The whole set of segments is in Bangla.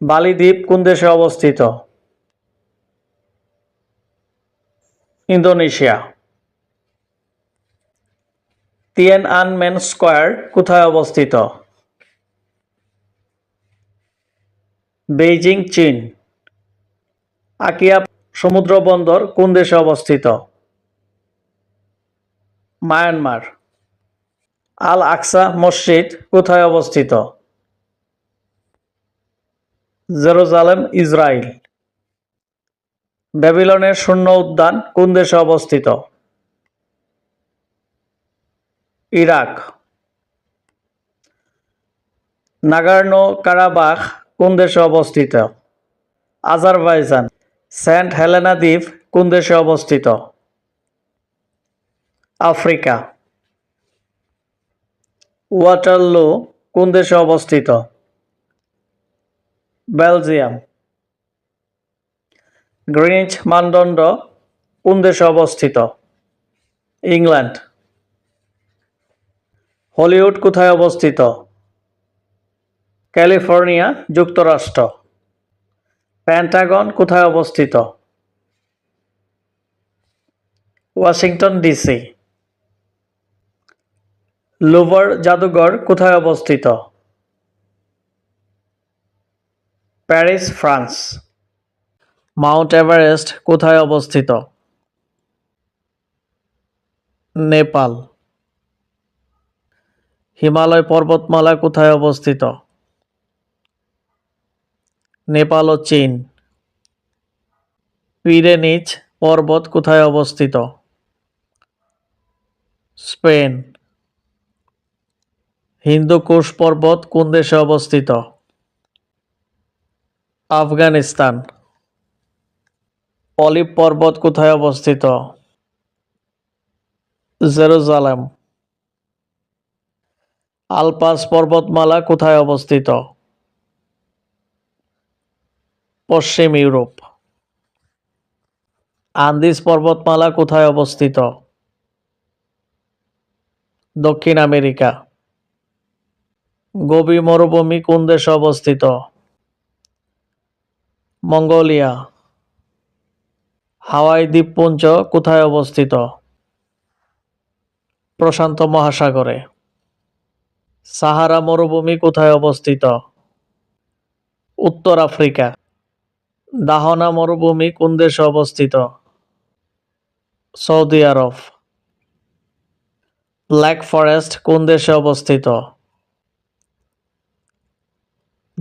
বালি দ্বীপ কোন দেশে অবস্থিত? ইন্দোনেশিয়া। তিয়ান আনমেন স্কোয়ার কোথায় অবস্থিত? বেইজিং, চীন। আকিয়া সমুদ্র বন্দর কোন দেশে অবস্থিত? মায়ানমার। আল আকসা মসজিদ কোথায় অবস্থিত? জেরুজালেম ইসরায়েল ব্যাবিলনের শূন্য উদ্যান কোন দেশে অবস্থিত? ইরাক। নাগার্নো কারাবাখ কোন দেশে অবস্থিত? আজারবাইজান। সেন্ট হেলেনা দ্বীপ কোন দেশে অবস্থিত? আফ্রিকা। ওয়াটারলু কোন দেশে অবস্থিত? বেলজিয়াম। গ্রিনিচ মানদণ্ড কোন দেশে অবস্থিত? ইংল্যান্ড। হলিউড কোথায় অবস্থিত? ক্যালিফোর্নিয়া যুক্তরাষ্ট্র। প্যান্টাগন কোথায় অবস্থিত? Washington DC. লুভার জাদুঘর কোথায় অবস্থিত? Paris, France. মাউন্ট এভারেস্ট কোথায় অবস্থিত? নেপাল। হিমালয় পর্বতমালা কোথায় অবস্থিত? নেপাল ও চীন। পিরেনিচ পর্বত কোথায় অবস্থিত? স্পেন। হিন্দুকুশ পর্বত কোন দেশে অবস্থিত? আফগানিস্তান। অলিভ পর্বত কোথায় অবস্থিত? জেরুজালেম। আলপাস পর্বতমালা কোথায় অবস্থিত? পশ্চিম ইউরোপ। আন্দিস পর্বতমালা কোথায় অবস্থিত? দক্ষিণ আমেরিকা। গোবি মরুভূমি কোন দেশে অবস্থিত? মঙ্গোলিয়া। হাওয়াই দ্বীপপুঞ্জ কোথায় অবস্থিত? প্রশান্ত মহাসাগরে। সাহারা মরুভূমি কোথায় অবস্থিত? উত্তর আফ্রিকা। দাহনা মরুভূমি কোন দেশে অবস্থিত? সৌদি আরব। ব্ল্যাক ফরেস্ট কোন দেশে অবস্থিত?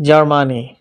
জার্মানি।